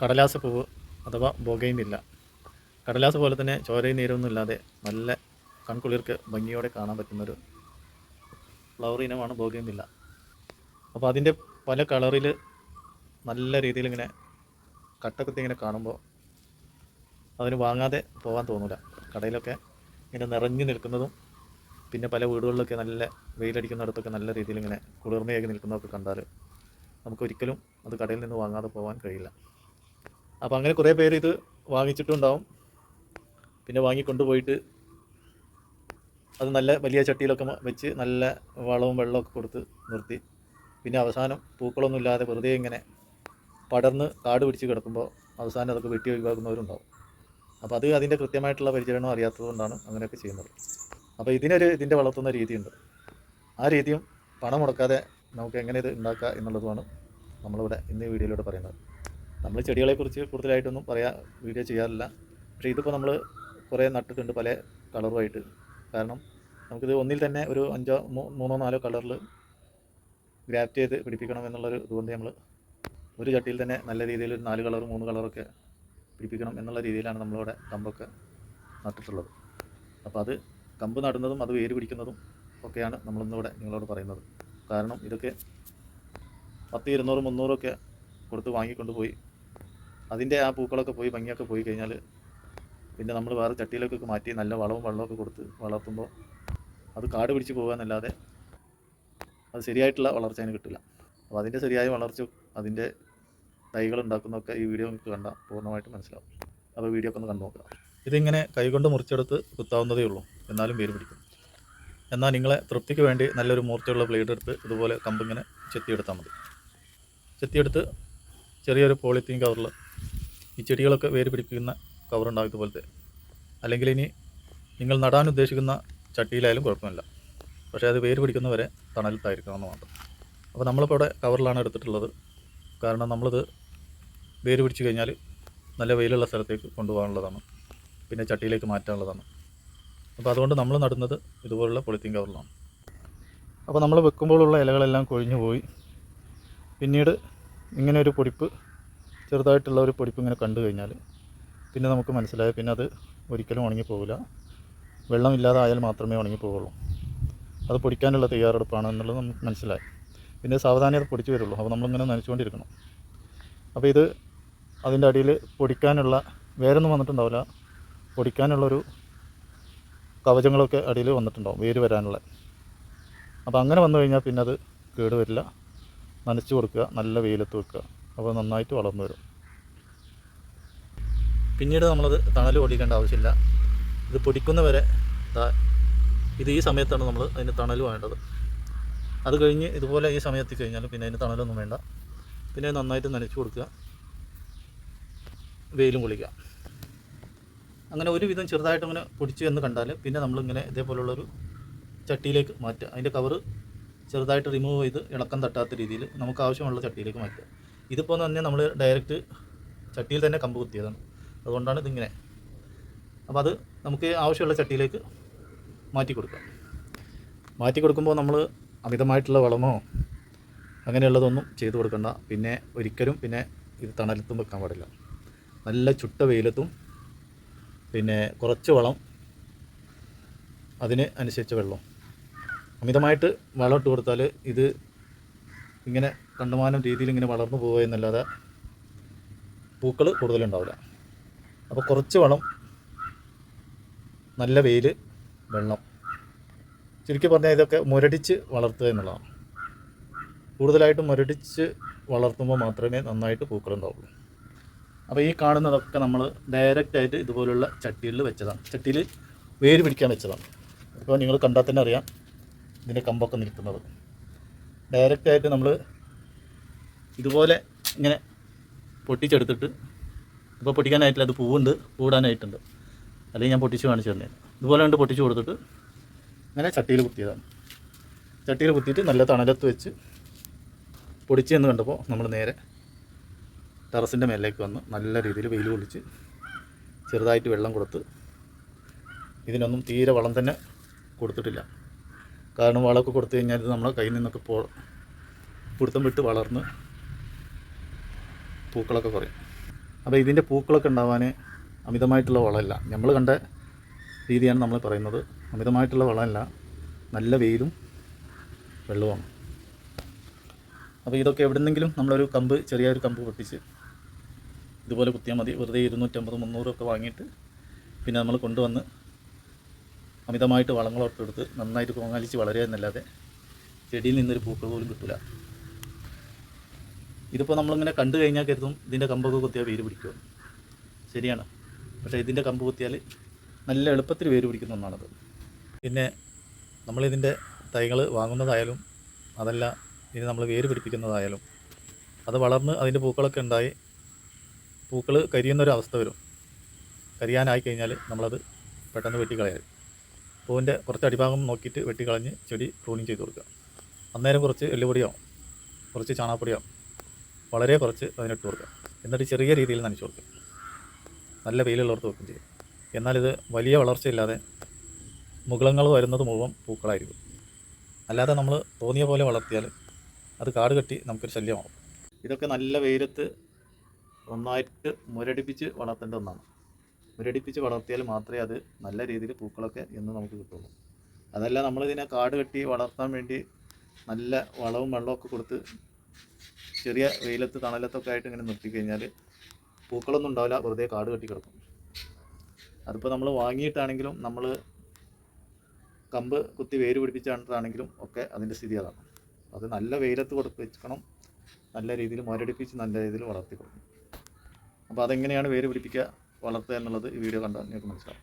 കടലാസ പൂവ് അഥവാ ബൊഗൈനില്ല. കടലാസ് പോലെ തന്നെ ചോരയും നീരൊന്നും ഇല്ലാതെ നല്ല കൺകുളിർക്ക് ഭംഗിയോടെ കാണാൻ പറ്റുന്നൊരു ഫ്ലവർ ഇനമാണ് ബോഗൈനില്ല. അപ്പോൾ അതിന്റെ പല കളറിൽ നല്ല രീതിയിൽ ഇങ്ങനെ കട്ടക്കുത്തി ഇങ്ങനെ കാണുമ്പോൾ അതിന് വാങ്ങാതെ പോകാൻ തോന്നില്ല കടയിലൊക്കെ ഇങ്ങനെ നിറഞ്ഞു നിൽക്കുന്നതും പിന്നെ പല വീടുകളിലൊക്കെ നല്ല വെയിലടിക്കുന്നിടത്തൊക്കെ നല്ല രീതിയിൽ ഇങ്ങനെ കുളിർമയായി നിൽക്കുന്നതൊക്കെ കണ്ടാൽ നമുക്കൊരിക്കലും അത് കടയിൽ നിന്ന് വാങ്ങാതെ പോകാൻ കഴിയില്ല. അപ്പോൾ അങ്ങനെ കുറേ പേര് ഇത് വാങ്ങിച്ചിട്ടുണ്ടാവും. പിന്നെ വാങ്ങിക്കൊണ്ടുപോയിട്ട് അത് നല്ല വലിയ ചട്ടിയിലൊക്കെ വെച്ച് നല്ല വളവും വെള്ളമൊക്കെ കൊടുത്ത് നിർത്തി. പിന്നെ അവസാനം പൂക്കളൊന്നും ഇല്ലാതെ വെറുതെ ഇങ്ങനെ പടർന്ന് കാട് പിടിച്ച് കിടക്കുമ്പോൾ അവസാനം അതൊക്കെ വെട്ടി ഒഴിവാക്കുന്നവരുണ്ടാവും. അപ്പോൾ അത് അതിന്റെ കൃത്യമായിട്ടുള്ള പരിചരണം അറിയാത്തതുകൊണ്ടാണ് അങ്ങനെയൊക്കെ ചെയ്യുന്നത്. അപ്പോൾ ഇതിനൊരു ഇതിന്റെ വളർത്തുന്ന രീതിയുണ്ട്. ആ രീതിയും പണം മുടക്കാതെ നമുക്ക് എങ്ങനെ ഇത് ഉണ്ടാക്കുക എന്നുള്ളതുമാണ് നമ്മളിവിടെ ഇന്ന് ഈ വീഡിയോയിലൂടെ പറയുന്നത്. നമ്മൾ ചെടികളെക്കുറിച്ച് കൂടുതലായിട്ടൊന്നും പറയാ വീഡിയോ ചെയ്യാറില്ല. പക്ഷേ ഇതിപ്പോൾ നമ്മൾ കുറേ നട്ടിട്ടുണ്ട് പല കളറുമായിട്ട്. കാരണം നമുക്കിത് ഒന്നിൽ തന്നെ ഒരു അഞ്ചോ മൂന്നോ നാലോ കളറിൽ ഗ്രാഫ്റ്റ് ചെയ്ത് പിടിപ്പിക്കണം എന്നുള്ളൊരു ഇതുകൊണ്ട് നമ്മൾ ഒരു ചട്ടിയിൽ തന്നെ നല്ല രീതിയിൽ ഒരു നാല് കളറും മൂന്ന് കളറൊക്കെ പിടിപ്പിക്കണം എന്നുള്ള രീതിയിലാണ് നമ്മളിവിടെ കമ്പൊക്കെ നട്ടിട്ടുള്ളത്. അപ്പോൾ അത് കമ്പ് നടുന്നതും അത് വേര് പിടിക്കുന്നതും ഒക്കെയാണ് നമ്മളിന്നിവിടെ നിങ്ങളോട് പറയുന്നത്. കാരണം ഇതൊക്കെ പത്ത് ഇരുന്നൂറ് മുന്നൂറൊക്കെ കൊടുത്ത് വാങ്ങിക്കൊണ്ട് പോയി അതിന്റെ ആ പൂക്കളൊക്കെ പോയി ഭംഗിയൊക്കെ പോയി കഴിഞ്ഞാൽ പിന്നെ നമ്മൾ വേറെ ചട്ടിയിലേക്കൊക്കെ മാറ്റി നല്ല വളവും വെള്ളമൊക്കെ കൊടുത്ത് വളർത്തുമ്പോൾ അത് കാട് പിടിച്ച് പോകാന്നല്ലാതെ അത് ശരിയായിട്ടുള്ള വളർച്ച അതിന് കിട്ടില്ല. അപ്പോൾ അതിന്റെ ശരിയായ വളർച്ച അതിന്റെ തൈകൾ ഉണ്ടാക്കുന്നതൊക്കെ ഈ വീഡിയോ നിങ്ങൾക്ക് കണ്ടാൽ പൂർണമായിട്ട് മനസ്സിലാവും. അപ്പോൾ വീഡിയോ ഒക്കെ ഒന്ന് കണ്ടു നോക്കുക. ഇതിങ്ങനെ കൈകൊണ്ട് മുറിച്ചെടുത്ത് കുത്താവുന്നതേ ഉള്ളൂ. എന്നാലും വേര് പിടിക്കും. എന്നാൽ നിങ്ങളെ തൃപ്തിക്ക് വേണ്ടി നല്ലൊരു മൂർച്ചയുള്ള ബ്ലേഡ് എടുത്ത് ഇതുപോലെ കമ്പിങ്ങനെ ചെത്തിയെടുത്താൽ മതി. ചെത്തിയെടുത്ത് ചെറിയൊരു പോളിത്തീൻ കവറിൽ ഈ ചെടികളൊക്കെ വേര് പിടിപ്പിക്കുന്ന കവറുണ്ടാവും ഇതുപോലത്തെ. അല്ലെങ്കിൽ ഇനി നിങ്ങൾ നടാൻ ഉദ്ദേശിക്കുന്ന ചട്ടിയിലായാലും കുഴപ്പമില്ല. പക്ഷേ അത് വേര് പിടിക്കുന്നവരെ തണലത്തായിരിക്കണം എന്ന് മാത്രം. അപ്പോൾ നമ്മളിപ്പോൾ ഇവിടെ കവറിലാണ് എടുത്തിട്ടുള്ളത്. കാരണം നമ്മളിത് വേര് പിടിച്ച് കഴിഞ്ഞാൽ നല്ല വെയിലുള്ള സ്ഥലത്തേക്ക് കൊണ്ടുപോകാനുള്ളതാണ്. പിന്നെ ചട്ടിയിലേക്ക് മാറ്റാനുള്ളതാണ്. അപ്പോൾ അതുകൊണ്ട് നമ്മൾ നടുന്നത് ഇതുപോലുള്ള പൊളിത്തീൻ കവറിലാണ് അപ്പോൾ നമ്മൾ വെക്കുമ്പോഴുള്ള ഇലകളെല്ലാം കൊഴിഞ്ഞു പോയി പിന്നീട് ഇങ്ങനെ ഒരു പൊടിപ്പ് ചെറുതായിട്ടുള്ള ഒരു പൊടിപ്പ് ഇങ്ങനെ കണ്ടു കഴിഞ്ഞാൽ പിന്നെ നമുക്ക് മനസ്സിലായ പിന്നെ അത് ഒരിക്കലും ഉണങ്ങി പോകില്ല വെള്ളമില്ലാതെ ആയാൽ മാത്രമേ ഉണങ്ങി പോവുള്ളൂ. അത് പൊടിക്കാനുള്ള തയ്യാറെടുപ്പാണ് എന്നുള്ളത് നമുക്ക് മനസ്സിലായി. പിന്നെ സാവധാനം അത് പൊടിച്ച് വരുള്ളൂ. അപ്പോൾ നമ്മളിങ്ങനെ നനച്ചുകൊണ്ടിരിക്കണം. അപ്പോൾ ഇത് അതിന്റെ അടിയിൽ പൊടിക്കാനുള്ള വേരൊന്നും വന്നിട്ടുണ്ടാവില്ല. പൊടിക്കാനുള്ളൊരു കവചങ്ങളൊക്കെ അടിയിൽ വന്നിട്ടുണ്ടാവും വേര് വരാനുള്ള. അപ്പോൾ അങ്ങനെ വന്നു കഴിഞ്ഞാൽ പിന്നെ അത് കേട് വരില്ല. നനച്ച് കൊടുക്കുക. നല്ല വെയിലത്ത് വെക്കുക. അപ്പോൾ നന്നായിട്ട് വളർന്നു വരും. പിന്നീട് നമ്മളത് തണൽ ഓടിക്കേണ്ട ആവശ്യമില്ല. ഇത് പൊടിക്കുന്നവരെ ദാ ഇത് ഈ സമയത്താണ് നമ്മൾ അതിന് തണൽ വേണ്ടത്. അത് കഴിഞ്ഞ് ഇതുപോലെ ഈ സമയത്ത് കഴിഞ്ഞാൽ പിന്നെ അതിന് തണലൊന്നും വേണ്ട. പിന്നെ നന്നായിട്ട് നനച്ചു കൊടുക്കുക. വെയിലും കൊള്ളിക്കുക. അങ്ങനെ ഒരുവിധം ചെറുതായിട്ട് അങ്ങനെ പൊടിച്ചു എന്ന് കണ്ടാൽ പിന്നെ നമ്മളിങ്ങനെ ഇതേപോലുള്ളൊരു ചട്ടിയിലേക്ക് മാറ്റുക. അതിന്റെ കവറ് ചെറുതായിട്ട് റിമൂവ് ചെയ്ത് ഇളക്കം തട്ടാത്ത രീതിയിൽ നമുക്ക് ആവശ്യമുള്ള ചട്ടിയിലേക്ക് മാറ്റുക. ഇതിപ്പോൾ തന്നെ നമ്മൾ ഡയറക്റ്റ് ചട്ടിയിൽ തന്നെ കമ്പ് കുത്തിയതാണ്. അതുകൊണ്ടാണ് ഇതിങ്ങനെ. അപ്പോൾ അത് നമുക്ക് ആവശ്യമുള്ള ചട്ടിയിലേക്ക് മാറ്റി കൊടുക്കാം. മാറ്റി കൊടുക്കുമ്പോൾ നമ്മൾ അമിതമായിട്ടുള്ള വളമോ അങ്ങനെയുള്ളതൊന്നും ചെയ്തു കൊടുക്കണ്ട. പിന്നെ ഒരിക്കലും പിന്നെ ഇത് തണലത്തും വെക്കാൻ പാടില്ല. നല്ല ചുട്ട വെയിലത്തും പിന്നെ കുറച്ച് വളം അതിന് അനുസരിച്ച് വെള്ളം. അമിതമായിട്ട് വളം ഇട്ട് കൊടുത്താൽ ഇത് ഇങ്ങനെ കണ്ടുമാനം രീതിയിൽ ഇങ്ങനെ വളർന്നു പോകുക എന്നല്ലാതെ പൂക്കൾ കൂടുതലുണ്ടാവില്ല. അപ്പോൾ കുറച്ച് വളം നല്ല വെയിൽ വെള്ളം. ചുരുക്കി പറഞ്ഞാൽ ഇതൊക്കെ മുരടിച്ച് വളർത്തുക എന്നുള്ളതാണ്. കൂടുതലായിട്ടും മുരടിച്ച് വളർത്തുമ്പോൾ മാത്രമേ നന്നായിട്ട് പൂക്കളുണ്ടാവുള്ളൂ. അപ്പോൾ ഈ കാണുന്നതൊക്കെ നമ്മൾ ഡയറക്റ്റായിട്ട് ഇതുപോലുള്ള ചട്ടിയിൽ വെച്ചതാണ്. ചട്ടിയിൽ വേര് പിടിക്കാൻ വെച്ചതാണ്. ഇപ്പോൾ നിങ്ങൾ കണ്ടാൽ തന്നെ അറിയാം ഇതിന്റെ കമ്പൊക്കെ നിൽക്കുന്നത്. ഡയറക്റ്റായിട്ട് നമ്മൾ ഇതുപോലെ ഇങ്ങനെ പൊട്ടിച്ചെടുത്തിട്ട് ഇപ്പോൾ പൊട്ടിക്കാനായിട്ടില്ല അത് പൂവുണ്ട് പൂടാനായിട്ടുണ്ട് അല്ലെങ്കിൽ ഞാൻ പൊട്ടിച്ച് കാണിച്ചു തന്നെ ഇതുപോലെ കണ്ട് പൊട്ടിച്ച് കൊടുത്തിട്ട് ഇങ്ങനെ ചട്ടിയിൽ കുത്തിയതാണ്. ചട്ടിയിൽ കുത്തിയിട്ട് നല്ല തണലത്ത് വെച്ച് പൊടിച്ചെന്ന് കണ്ടപ്പോൾ നമ്മൾ നേരെ ടെറസിന്റെ മേലേക്ക് വന്ന് നല്ല രീതിയിൽ വെയിൽ കൊള്ളിച്ച് ചെറുതായിട്ട് വെള്ളം കൊടുത്ത് ഇതിനൊന്നും തീരെ വളം തന്നെ കൊടുത്തിട്ടില്ല. കാരണം വളമൊക്കെ കൊടുത്തു കഴിഞ്ഞാൽ ഇത് നമ്മളെ കയ്യിൽ നിന്നൊക്കെ പോ പിടുത്തം വിട്ട് വളർന്ന് പൂക്കളൊക്കെ കുറയും. അപ്പോൾ ഇതിന്റെ പൂക്കളൊക്കെ ഉണ്ടാവാൻ അമിതമായിട്ടുള്ള വളമല്ല. നമ്മൾ കണ്ട രീതിയാണ് നമ്മൾ പറയുന്നത്. അമിതമായിട്ടുള്ള വളമല്ല. നല്ല വെയിലും വെള്ളവും അപ്പോൾ ഇതൊക്കെ എവിടെന്നെങ്കിലും നമ്മളൊരു കമ്പ് ചെറിയൊരു കമ്പ് പൊട്ടിച്ച് ഇതുപോലെ കുത്തിയാൽ മതി. വെറുതെ ഇരുന്നൂറ്റമ്പത് മുന്നൂറൊക്കെ വാങ്ങിയിട്ട് പിന്നെ നമ്മൾ കൊണ്ടുവന്ന് അമിതമായിട്ട് വളങ്ങളൊക്കെ എടുത്ത് നന്നായിട്ട് കോങ്ങാലിച്ച് വളരുക എന്നല്ലാതെ ചെടിയിൽ നിന്നൊരു പൂക്കൾ പോലും കിട്ടില്ല ഇതിപ്പോൾ നമ്മളിങ്ങനെ കണ്ടു കഴിഞ്ഞാൽ കരുതും ഇതിന്റെ കമ്പൊക്കെ കുത്തിയാൽ വേര് പിടിക്കും ശരിയാണ്. പക്ഷേ ഇതിന്റെ കമ്പ് കുത്തിയാൽ നല്ല എളുപ്പത്തിൽ വേര് പിടിക്കുന്ന ഒന്നാണത്. പിന്നെ നമ്മളിതിന്റെ തൈകൾ വാങ്ങുന്നതായാലും അതല്ല ഇത് നമ്മൾ വേര് പിടിപ്പിക്കുന്നതായാലും അത് വളർന്ന് അതിന്റെ പൂക്കളൊക്കെ ഉണ്ടായി പൂക്കൾ കരിയുന്നൊരവസ്ഥ വരും. കരിയാനായി കഴിഞ്ഞാൽ നമ്മളത് പെട്ടെന്ന് വെട്ടിക്കളയാം. പൂവിന്റെ കുറച്ച് അടിഭാഗം നോക്കിയിട്ട് വെട്ടിക്കളഞ്ഞ് ചെടി പ്രൂണിങ് ചെയ്ത് കൊടുക്കുക. അന്നേരം കുറച്ച് എല്ലുപൊടിയോ കുറച്ച് ചാണകപ്പൊടിയോ വളരെ കുറച്ച് അതിനിട്ട് കൊടുക്കുക എന്നിട്ട് ചെറിയ രീതിയിൽ നനച്ച് കൊടുക്കുക നല്ല വെയിലുള്ളവർക്ക് വെക്കും ചെയ്യും. എന്നാലിത് വലിയ വളർച്ചയില്ലാതെ മുകളങ്ങൾ വരുന്നത് മുഴുവൻ പൂക്കളായിരിക്കും. അല്ലാതെ നമ്മൾ തോന്നിയ പോലെ വളർത്തിയാൽ അത് കാട് കെട്ടി നമുക്കൊരു ശല്യമാവും. ഇതൊക്കെ നല്ല വെയിലത്ത് ഒന്നായിട്ട് മുരടിപ്പിച്ച് വളർത്തേണ്ട ഒന്നാണ്. മുരടിപ്പിച്ച് വളർത്തിയാൽ മാത്രമേ അത് നല്ല രീതിയിൽ പൂക്കളൊക്കെ എന്ന് നമുക്ക് കിട്ടുള്ളൂ. അതല്ല നമ്മളിതിനെ കാട് കെട്ടി വളർത്താൻ വേണ്ടി നല്ല വളവും വെള്ളമൊക്കെ കൊടുത്ത് ചെറിയ വെയിലത്ത് തണലത്തൊക്കെ ആയിട്ട് ഇങ്ങനെ നിർത്തി കഴിഞ്ഞാൽ പൂക്കളൊന്നും ഉണ്ടാവില്ല വെറുതെ കാട് കെട്ടി കിടക്കും. അതിപ്പോൾ നമ്മൾ വാങ്ങിയിട്ടാണെങ്കിലും നമ്മൾ കമ്പ് കുത്തി വേര് പിടിപ്പിച്ചാണെങ്കിലും ഒക്കെ അതിന്റെ സ്ഥിതി അതാണ്. അത് നല്ല വെയിലത്ത് കൊടുപ്പിക്കണം നല്ല രീതിയിൽ മുരടിപ്പിച്ച് നല്ല രീതിയിൽ വളർത്തി കൊടുക്കണം അപ്പോൾ അതെങ്ങനെയാണ് വേര് പിടിപ്പിക്കുക വളർത്തുക എന്നുള്ളത് ഈ വീഡിയോ കണ്ടാൽ നിങ്ങൾക്ക് മനസ്സിലാവും.